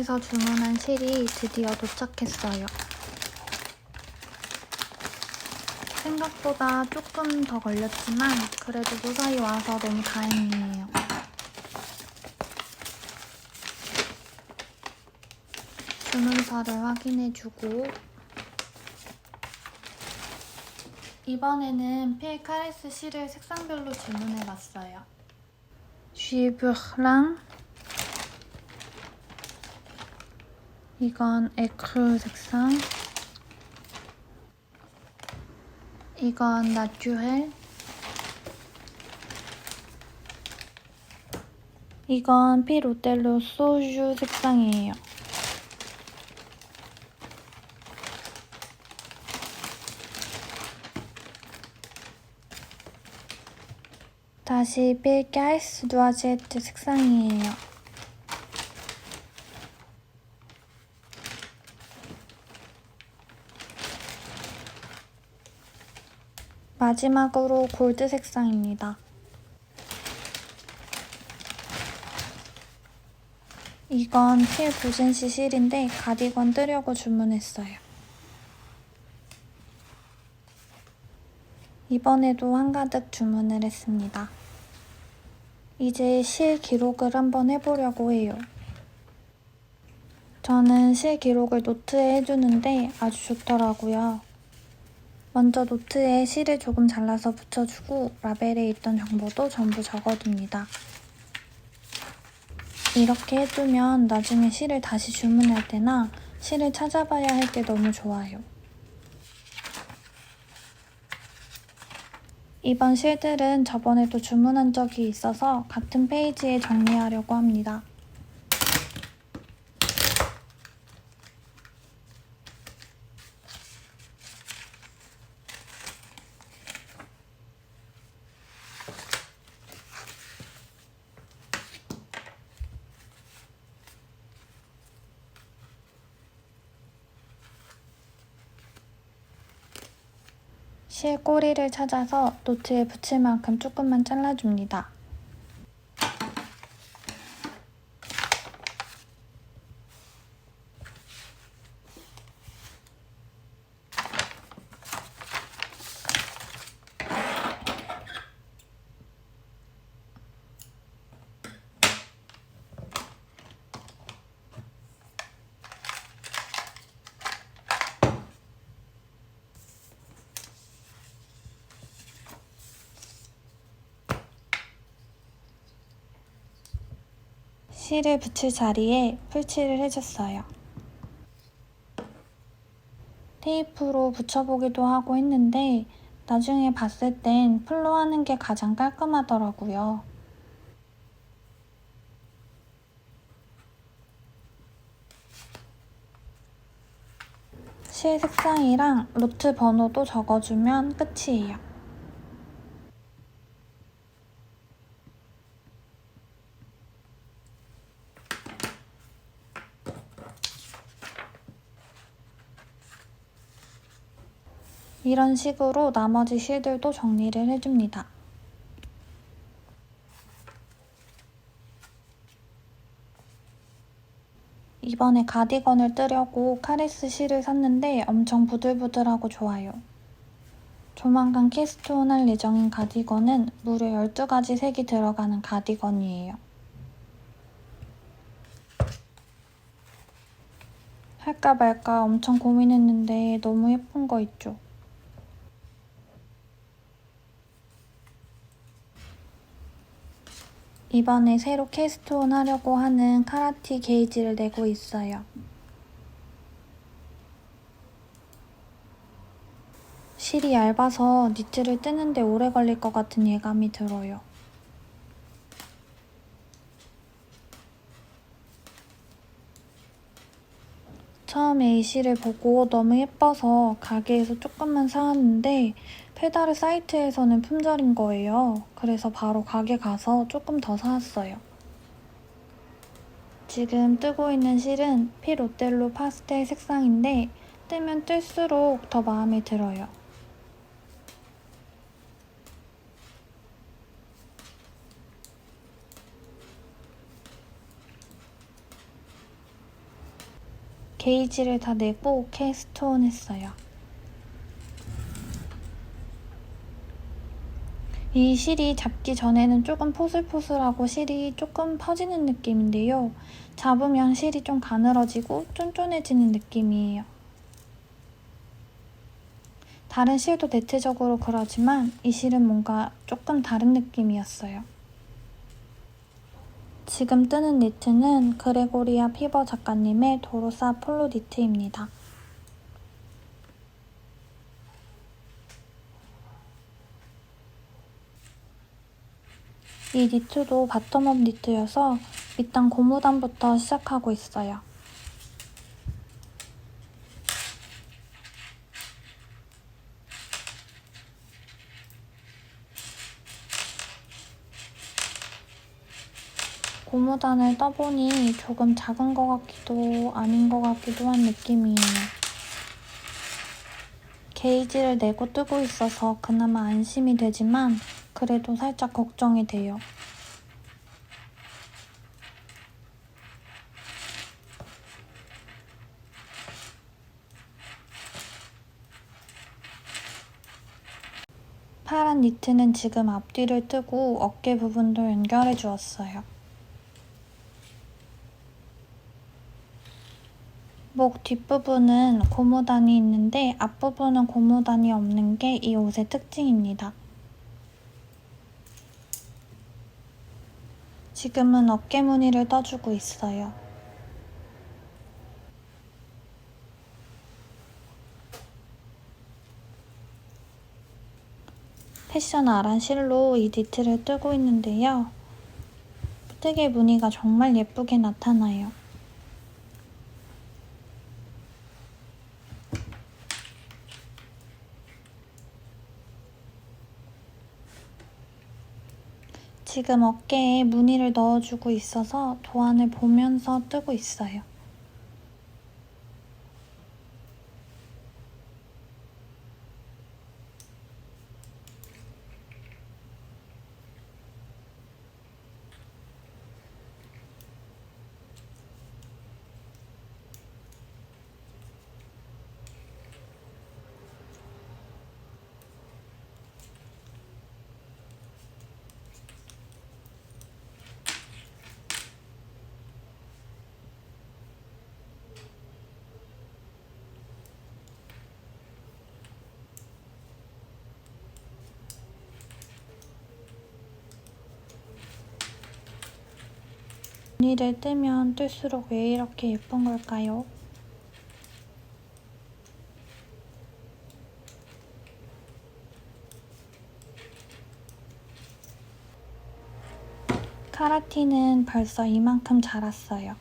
카라티에서 주문한 실이 드디어 도착했어요. 생각보다 조금 더 걸렸지만 그래도 무사히 와서 너무 다행이에요. 주문서를 확인해주고 이번에는 필 카레스 실을 색상별로 주문해봤어요. 쥐브랑 이건 에크루 색상 이건 나튜헬 이건 피 로텔로 소주 색상이에요. 다시 빌가이스 누아제트 색상이에요. 마지막으로 골드 색상입니다. 이건 필 부진시 실인데 가디건 뜨려고 주문했어요. 이번에도 한가득 주문을 했습니다. 이제 실 기록을 한번 해보려고 해요. 저는 실 기록을 노트에 해주는데 아주 좋더라고요. 먼저 노트에 실을 조금 잘라서 붙여주고 라벨에 있던 정보도 전부 적어둡니다. 이렇게 해두면 나중에 실을 다시 주문할 때나 실을 찾아봐야 할 때 너무 좋아요. 이번 실들은 저번에도 주문한 적이 있어서 같은 페이지에 정리하려고 합니다. 실 꼬리를 찾아서 노트에 붙일 만큼 조금만 잘라줍니다. 실을 붙일 자리에 풀칠을 해줬어요. 테이프로 붙여보기도 하고 했는데 나중에 봤을 땐 풀로 하는 게 가장 깔끔하더라고요. 실 색상이랑 로트 번호도 적어주면 끝이에요. 이런 식으로 나머지 실들도 정리를 해줍니다. 이번에 가디건을 뜨려고 카레스 실을 샀는데 엄청 부들부들하고 좋아요. 조만간 캐스트온 할 예정인 가디건은 무려 12가지 색이 들어가는 가디건이에요. 할까 말까 엄청 고민했는데 너무 예쁜 거 있죠? 이번에 새로 캐스트온 하려고 하는 카라티 게이지를 내고 있어요. 실이 얇아서 니트를 뜨는데 오래 걸릴 것 같은 예감이 들어요. 처음에 이 실을 보고 너무 예뻐서 가게에서 조금만 사왔는데 페다르 사이트에서는 품절인 거예요. 그래서 바로 가게 가서 조금 더 사왔어요. 지금 뜨고 있는 실은 피로텔로 파스텔 색상인데 뜨면 뜰수록 더 마음에 들어요. 게이지를 다 내고 캐스트온 했어요. 이 실이 잡기 전에는 조금 포슬포슬하고 실이 조금 퍼지는 느낌인데요. 잡으면 실이 좀 가늘어지고 쫀쫀해지는 느낌이에요. 다른 실도 대체적으로 그러지만 이 실은 뭔가 조금 다른 느낌이었어요. 지금 뜨는 니트는 그레고리아 피버 작가님의 도로사 폴로 니트입니다. 이 니트도 바텀업 니트여서 밑단 고무단부터 시작하고 있어요. 고무단을 떠보니 조금 작은 것 같기도 아닌 것 같기도 한 느낌이에요. 게이지를 내고 뜨고 있어서 그나마 안심이 되지만 그래도 살짝 걱정이 돼요. 파란 니트는 지금 앞뒤를 뜨고 어깨 부분도 연결해 주었어요. 목 뒷부분은 고무단이 있는데 앞부분은 고무단이 없는 게 이 옷의 특징입니다. 지금은 어깨 무늬를 떠주고 있어요. 패션 아란 실로 이 니트를 뜨고 있는데요. 뜨개 무늬가 정말 예쁘게 나타나요. 지금 어깨에 무늬를 넣어주고 있어서 도안을 보면서 뜨고 있어요. 무늬를 뜨면 뜰수록 왜 이렇게 예쁜 걸까요? 카라티는 벌써 이만큼 자랐어요.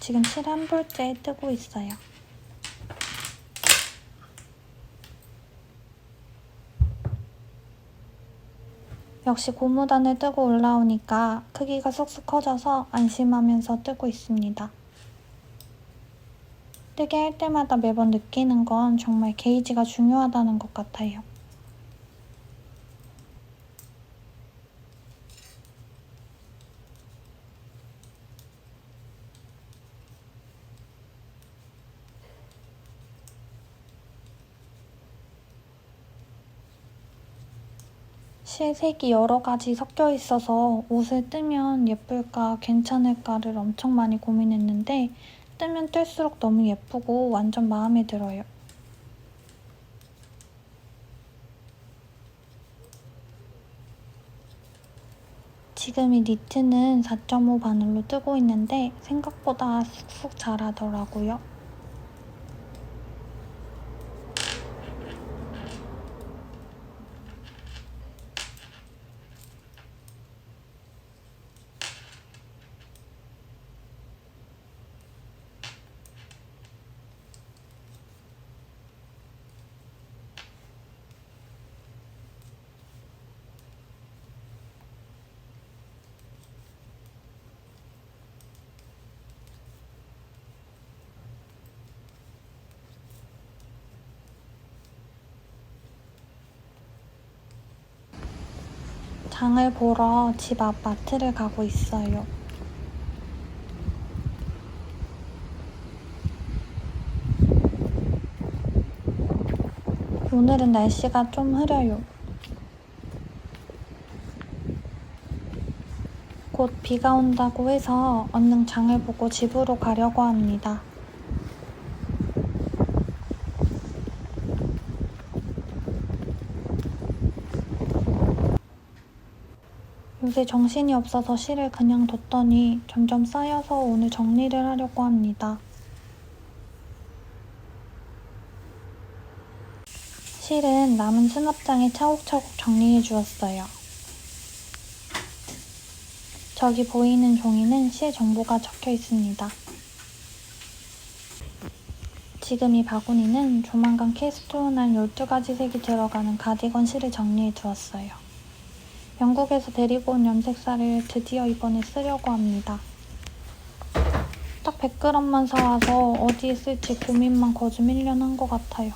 지금 실한 볼째 뜨고 있어요. 역시 고무단을 뜨고 올라오니까 크기가 쑥쑥 커져서 안심하면서 뜨고 있습니다. 뜨게 할 때마다 매번 느끼는 건 정말 게이지가 중요하다는 것 같아요. 실색이 여러 가지 섞여 있어서 옷을 뜨면 예쁠까 괜찮을까를 엄청 많이 고민했는데 뜨면 뜰수록 너무 예쁘고 완전 마음에 들어요. 지금 이 니트는 4.5 바늘로 뜨고 있는데 생각보다 쑥쑥 자라더라고요. 장을 보러 집 앞 마트를 가고 있어요. 오늘은 날씨가 좀 흐려요. 곧 비가 온다고 해서 얼른 장을 보고 집으로 가려고 합니다. 요새 정신이 없어서 실을 그냥 뒀더니 점점 쌓여서 오늘 정리를 하려고 합니다. 실은 남은 수납장에 차곡차곡 정리해 주었어요. 저기 보이는 종이는 실 정보가 적혀 있습니다. 지금 이 바구니는 조만간 캐스톤한 12가지 색이 들어가는 가디건 실을 정리해 두었어요. 영국에서 데리고 온 염색살을 드디어 이번에 쓰려고 합니다. 딱 100g만 사와서 어디에 쓸지 고민만 거즘 1년 한 것 같아요.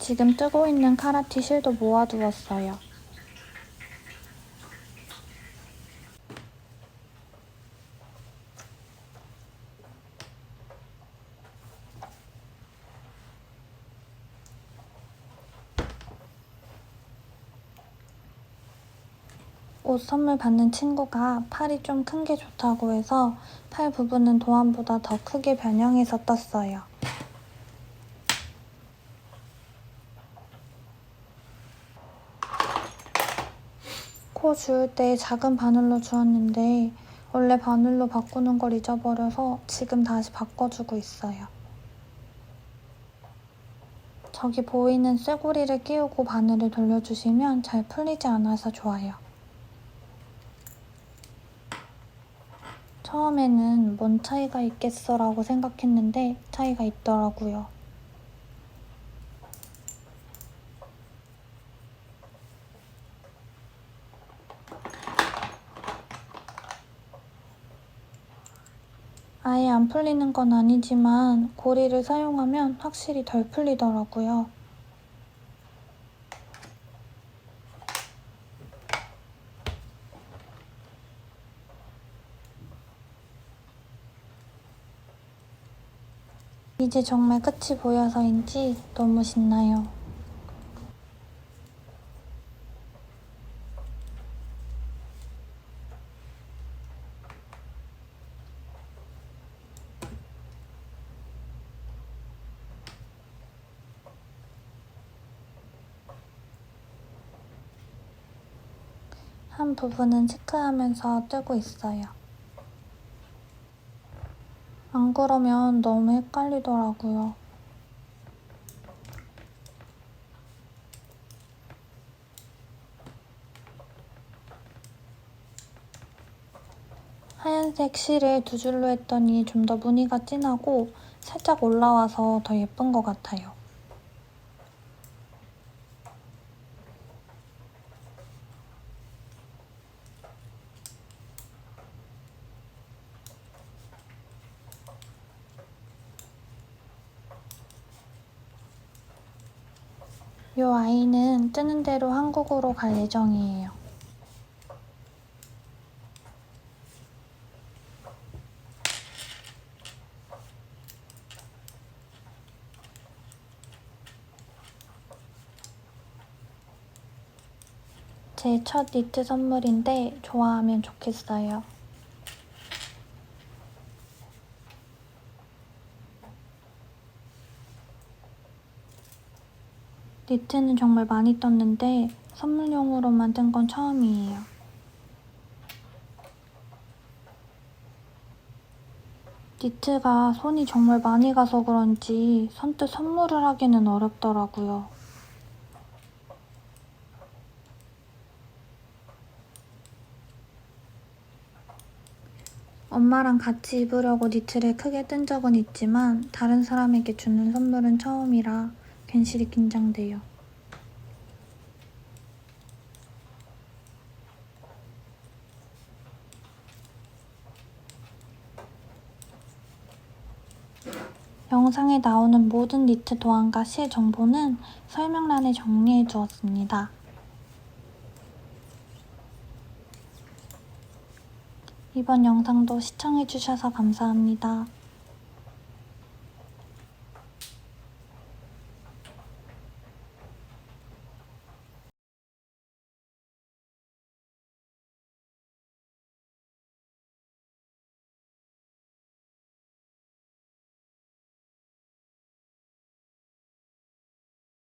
지금 뜨고 있는 카라티 실도 모아두었어요. 옷 선물 받는 친구가 팔이 좀 큰 게 좋다고 해서 팔 부분은 도안보다 더 크게 변형해서 떴어요. 코 주울 때 작은 바늘로 주었는데 원래 바늘로 바꾸는 걸 잊어버려서 지금 다시 바꿔주고 있어요. 저기 보이는 쇠고리를 끼우고 바늘을 돌려주시면 잘 풀리지 않아서 좋아요. 처음에는 뭔 차이가 있겠어라고 생각했는데 차이가 있더라고요. 아예 안 풀리는 건 아니지만 고리를 사용하면 확실히 덜 풀리더라고요. 이제 정말 끝이 보여서인지 너무 신나요. 한 부분은 체크하면서 뜨고 있어요. 안 그러면 너무 헷갈리더라고요. 하얀색 실을 두 줄로 했더니 좀 더 무늬가 진하고 살짝 올라와서 더 예쁜 것 같아요. 요 아이는 뜨는 대로 한국으로 갈 예정이에요. 제 첫 니트 선물인데 좋아하면 좋겠어요. 니트는 정말 많이 떴는데 선물용으로 만든 건 처음이에요. 니트가 손이 정말 많이 가서 그런지 선뜻 선물을 하기는 어렵더라고요. 엄마랑 같이 입으려고 니트를 크게 뜬 적은 있지만 다른 사람에게 주는 선물은 처음이라 괜시리 긴장돼요. 영상에 나오는 모든 니트 도안과 실 정보는 설명란에 정리해 두었습니다. 이번 영상도 시청해 주셔서 감사합니다.